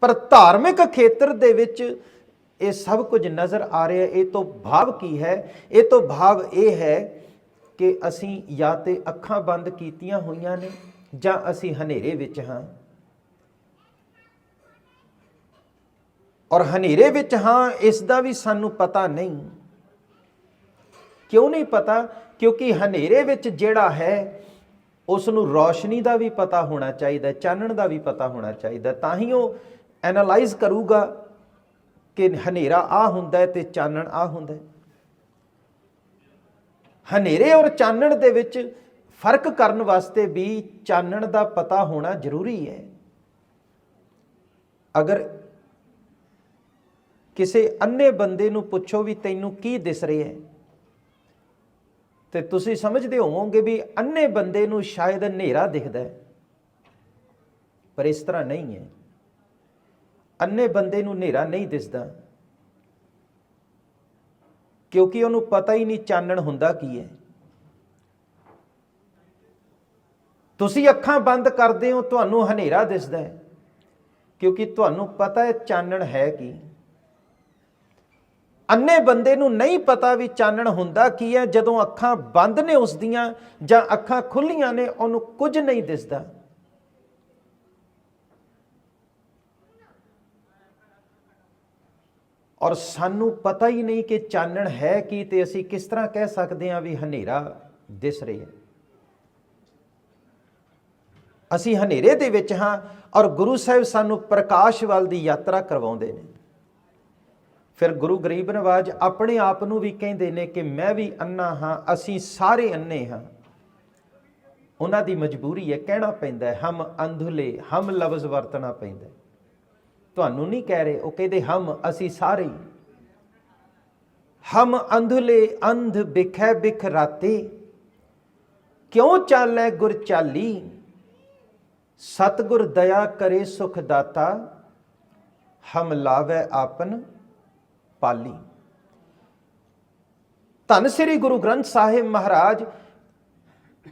ਪਰ ਧਾਰਮਿਕ ਖੇਤਰ ਦੇ ਵਿੱਚ ਇਹ ਸਭ ਕੁਝ ਨਜ਼ਰ ਆ ਰਿਹਾ। ਇਹ ਤੋਂ ਭਾਵ ਕੀ ਹੈ? ਇਹ ਤੋਂ ਭਾਵ ਇਹ ਹੈ ਕਿ ਅਸੀਂ ਜਾਂ ਤੇ ਅੱਖਾਂ ਬੰਦ ਕੀਤੀਆਂ ਹੋਈਆਂ ਨੇ ਜਾਂ ਅਸੀਂ ਹਨੇਰੇ ਵਿੱਚ ਹਾਂ। ਔਰ ਹਨੇਰੇ ਵਿੱਚ ਹਾਂ, ਇਸ ਦਾ ਵੀ ਸਾਨੂੰ ਪਤਾ ਨਹੀਂ। ਕਿਉਂ ਨਹੀਂ ਪਤਾ? ਕਿਉਂਕਿ ਹਨੇਰੇ ਵਿੱਚ ਜਿਹੜਾ ਹੈ ਉਸ ਨੂੰ ਰੌਸ਼ਨੀ ਦਾ ਵੀ ਪਤਾ ਹੋਣਾ ਚਾਹੀਦਾ, ਚਾਨਣ ਦਾ ਵੀ ਪਤਾ ਹੋਣਾ ਚਾਹੀਦਾ। ਤਾਂ ਹੀ ਉਹ ਐਨਾਲਾਈਜ਼ ਕਰੂਗਾ ਕਿ ਹਨੇਰਾ ਆ ਹੁੰਦਾ ਹੈ ਤੇ ਚਾਨਣ ਆ ਹੁੰਦਾ ਹਨੇਰੇ ਔਰ ਚਾਨਣ ਦੇ ਵਿੱਚ ਫ਼ਰਕ ਕਰਨ ਵਾਸਤੇ ਵੀ ਚਾਨਣ ਦਾ ਪਤਾ ਹੋਣਾ ਜ਼ਰੂਰੀ ਹੈ। ਅਗਰ ਕਿਸੇ ਅੰਨੇ ਬੰਦੇ ਨੂੰ ਪੁੱਛੋ ਵੀ ਤੈਨੂੰ ਕੀ ਦਿਸ ਰਿਹਾ ਹੈ, ਤੇ ਤੁਸੀਂ ਸਮਝਦੇ ਹੋਵੋਗੇ ਵੀ ਅੰਨੇ ਬੰਦੇ ਨੂੰ ਸ਼ਾਇਦ ਹਨੇਰਾ ਦਿਖਦਾ ਹੈ, ਪਰ ਇਸ ਤਰ੍ਹਾਂ ਨਹੀਂ ਹੈ। ਅੰਨੇ ਬੰਦੇ ਨੂੰ ਹਨੇਰਾ ਨਹੀਂ ਦਿਸਦਾ। ਕਿਉਂਕਿ ਉਹਨੂੰ ਪਤਾ ਹੀ ਨਹੀਂ ਚਾਨਣ ਹੁੰਦਾ ਕੀ ਹੈ। ਤੁਸੀਂ ਅੱਖਾਂ ਬੰਦ ਕਰਦੇ ਹੋ, ਤੁਹਾਨੂੰ ਹਨੇਰਾ ਦਿਸਦਾ ਹੈ। ਕਿਉਂਕਿ ਤੁਹਾਨੂੰ ਪਤਾ ਹੈ ਚਾਨਣ ਹੈ ਕੀ। ਅੰਨੇ ਬੰਦੇ ਨੂੰ ਨਹੀਂ ਪਤਾ ਵੀ ਚਾਨਣ ਹੁੰਦਾ ਕੀ ਹੈ, ਜਦੋਂ ਅੱਖਾਂ ਬੰਦ ਨੇ ਉਸ ਦੀਆਂ ਜਾਂ ਅੱਖਾਂ ਖੁੱਲੀਆਂ ਨੇ, ਉਹਨੂੰ ਕੁਝ ਨਹੀਂ ਦਿਸਦਾ। ਔਰ ਸਾਨੂੰ ਪਤਾ ਹੀ ਨਹੀਂ ਕਿ ਚਾਨਣ ਹੈ ਕੀ ਤੇ ਅਸੀਂ ਕਿਸ ਤਰ੍ਹਾਂ ਕਹਿ ਸਕਦੇ ਹਾਂ ਵੀ ਹਨੇਰਾ ਦਿਸ ਰਿਹਾ ਹੈ। ਅਸੀਂ ਹਨੇਰੇ ਦੇ ਵਿੱਚ ਹਾਂ ਔਰ ਗੁਰੂ ਸਾਹਿਬ ਸਾਨੂੰ ਪ੍ਰਕਾਸ਼ ਵੱਲ ਦੀ ਯਾਤਰਾ ਕਰਵਾਉਂਦੇ ਨੇ। ਫਿਰ ਗੁਰੂ ਗਰੀਬ ਨਵਾਜ ਆਪਣੇ ਆਪ ਨੂੰ ਵੀ ਕਹਿੰਦੇ ਨੇ ਕਿ ਮੈਂ ਵੀ ਅੰਨਾ ਹਾਂ, ਅਸੀਂ ਸਾਰੇ ਅੰਨੇ ਹਾਂ। ਉਹਨਾਂ ਦੀ ਮਜਬੂਰੀ ਹੈ, ਕਹਿਣਾ ਪੈਂਦਾ ਹਮ ਅੰਧੁਲੇ, ਹਮ ਲਫ਼ਜ਼ ਵਰਤਣਾ ਪੈਂਦਾ ਤੁਹਾਨੂੰ ਨਹੀਂ ਕਹਿ ਰਹੇ, ਉਹ ਕਹਿੰਦੇ, ਹਮ, ਅਸੀਂ ਸਾਰੇ ਹੀ। ਹਮ ਅੰਧੁਲੇ ਅੰਧ ਬਿਖੈ ਬਿਖ ਰਾਤੇ। ਕਿਉਂ ਚਾਲੈ ਗੁਰ ਚਾਲੀ? ਸਤਗੁਰ ਦਇਆ ਕਰੇ ਸੁਖ ਦਾਤਾ। ਹਮ ਲਾਵੇ ਆਪਨ ਪਾਲੀ। ਧੰਨ ਸ੍ਰੀ ਗੁਰੂ ਗ੍ਰੰਥ ਸਾਹਿਬ ਮਹਾਰਾਜ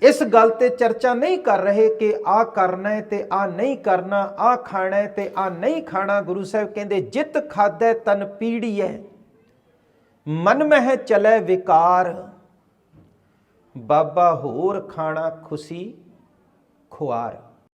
ਇਸ ਗੱਲ ਤੇ ਚਰਚਾ ਨਹੀਂ ਕਰ ਰਹੇ ਕਿ ਆ ਕਰਨਾ ਹੈ ਤੇ ਆ ਨਹੀਂ ਕਰਨਾ ਆ ਖਾਣਾ ਹੈ ਤੇ ਆ ਨਹੀਂ ਖਾਣਾ, ਗੁਰੂ ਸਾਹਿਬ ਕਹਿੰਦੇ, ਜਿਤ ਖਾਦੈ ਤਨ ਪੀੜੀਐ। ਮਨ ਮਹਿ ਚਲੇ ਵਿਕਾਰ। ਬਾਬਾ ਹੋਰ ਖਾਣਾ ਖੁਸ਼ੀ ਖੁਆਰ।